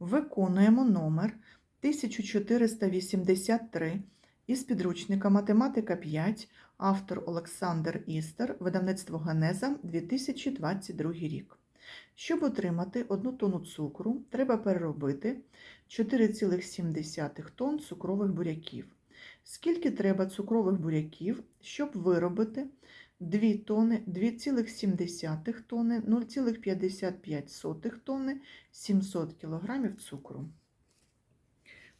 Виконуємо номер 1483 із підручника Математика 5, автор Олександр Істер, видавництво Генеза 2022 рік. Щоб отримати 1 тонну цукру, треба переробити 4,7 тонн цукрових буряків. Скільки треба цукрових буряків, щоб виробити 2 тонни, 2,7 тонни, 0,55 тонни 700 кг цукру.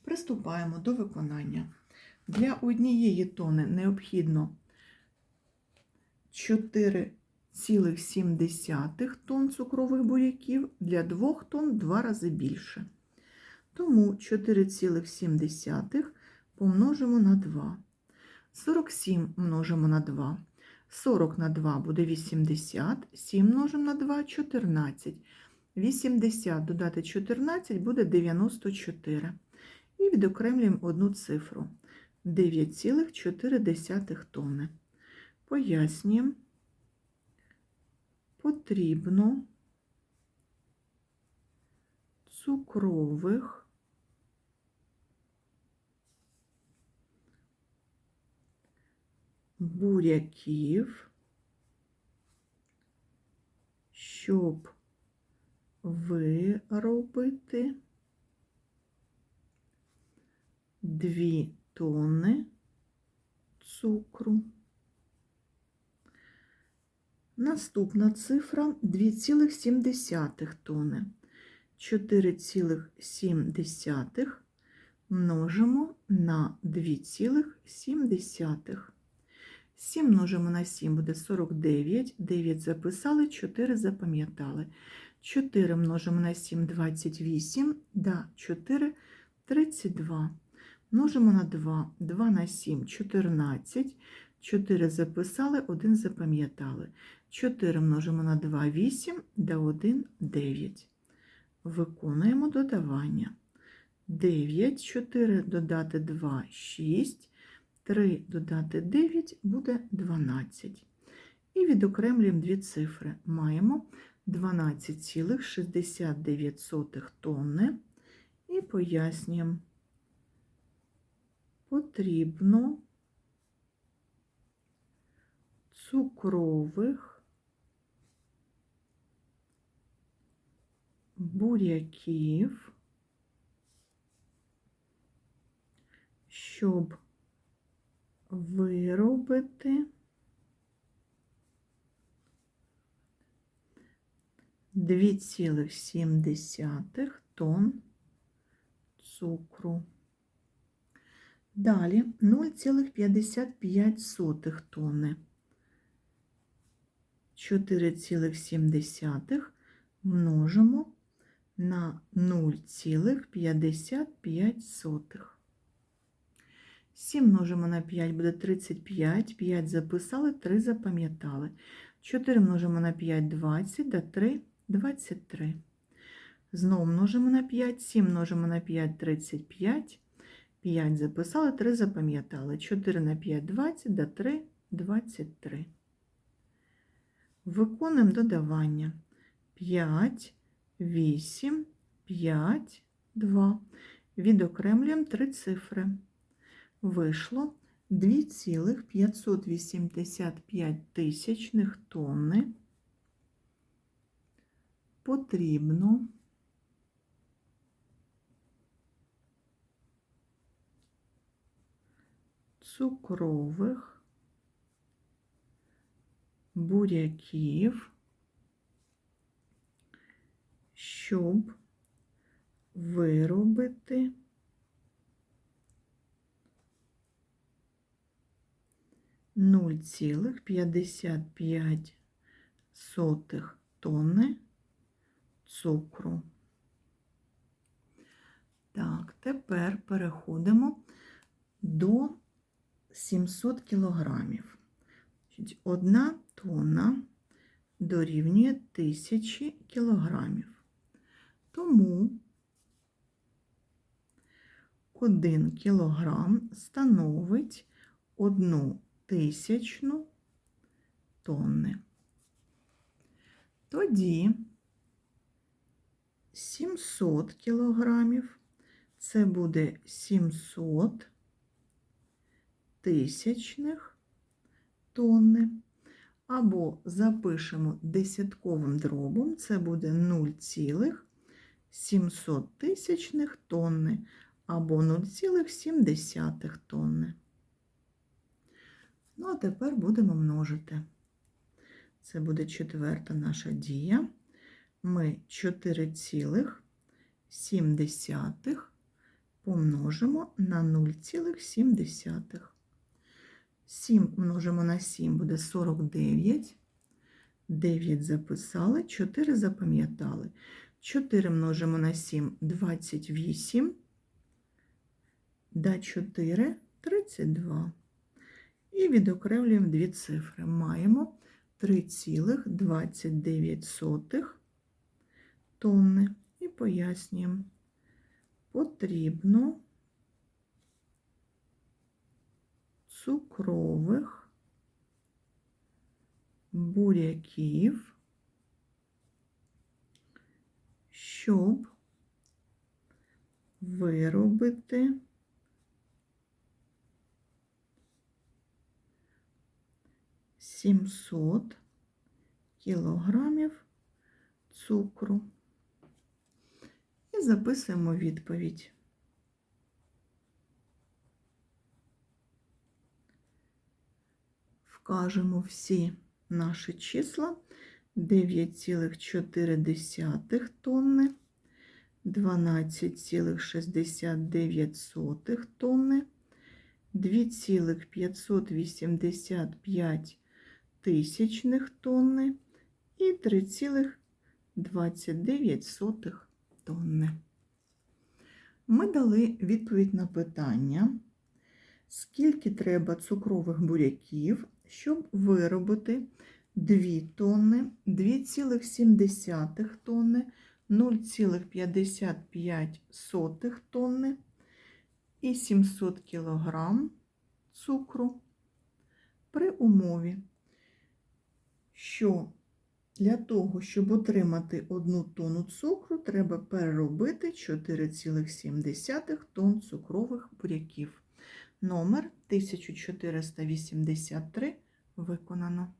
Приступаємо до виконання. Для однієї тони необхідно 4,7 тонн цукрових буряків, для 2 тонн 2 рази більше. Тому 4,7 помножимо на 2. 47 множимо на 2. 40 на 2 буде 80, 7 множимо на 2 – 14. 80 додати 14 буде 94. І відокремлюємо одну цифру 9,4 тонни. Пояснюємо, потрібно цукрових буряків, щоб виробити 2 тонни цукру. Наступна цифра 2,7 тонни. 4,7 множимо на 2,7. 7 множимо на 7 буде 49, 9 записали, 4 запам'ятали. 4 множимо на 7 28, да, 4 32. Множимо на 2, 2 на 7 14, 4 записали, 1 запам'ятали. 4 множимо на 2 8, да 1 9. Виконуємо додавання. 9, 4 додати 2 6. 3 додати 9 буде 12. І відокремлюємо дві цифри. Маємо 12,69 тонни. І пояснюємо, потрібно цукрових буряків, щоб виробити дві цілих сім десятих тонн цукру. Далі 0,55 тонни. 4,7 множимо на 0,55. 7 множимо на 5 буде 35, 5 записали, 3 запам'ятали. 4 множимо на 5 20, да 3 23. Знову множимо на 5, 7 множимо на 5 35, 5 записали, 3 запам'ятали. 4 на 5 20, да 3 23. Виконуємо додавання. 5, 8, 5, 2. Відокремлюємо 3 цифри вийшло 2,585 тисячних тонни. Потрібно цукрових буряків, щоб виробити нуль цілих п'ятдесят п'ять сотих тонни цукру. Так, тепер переходимо до 700 кілограмів. Одна тонна дорівнює тисячі кілограмів. Тому 1 кілограм становить одну тисячну тонни. Тоді 700 кілограмів. Це буде 700 тисячних тонни. Або запишемо десятковим дробом, це буде 0,700 тисячних тонни або 0,7 тонни. Ну, а тепер будемо множити. Це буде четверта наша дія. Ми 4,7 помножимо на 0,7. 7 множимо на 7 буде 49. 9 записали, 4 запам'ятали. 4 множимо на 7 28. Да 4 32. І відокремлюємо дві цифри. Маємо 3,29 тонни. І пояснюємо. Потрібно цукрових буряків, щоб виробити сімсот кілограмів цукру. І записуємо відповідь. Вкажемо всі наші числа 9,4 тонни, 12,69 тонни, 2,585 тисячних тонни і 3,29 тонни. Ми дали відповідь на питання, скільки треба цукрових буряків, щоб виробити 2 тонни, 2,7 тонни, 0,55 тонни і 700 кг цукру при умові, що для того, щоб отримати 1 тонну цукру, треба переробити 4,7 тонн цукрових буряків. Номер 1483 виконано.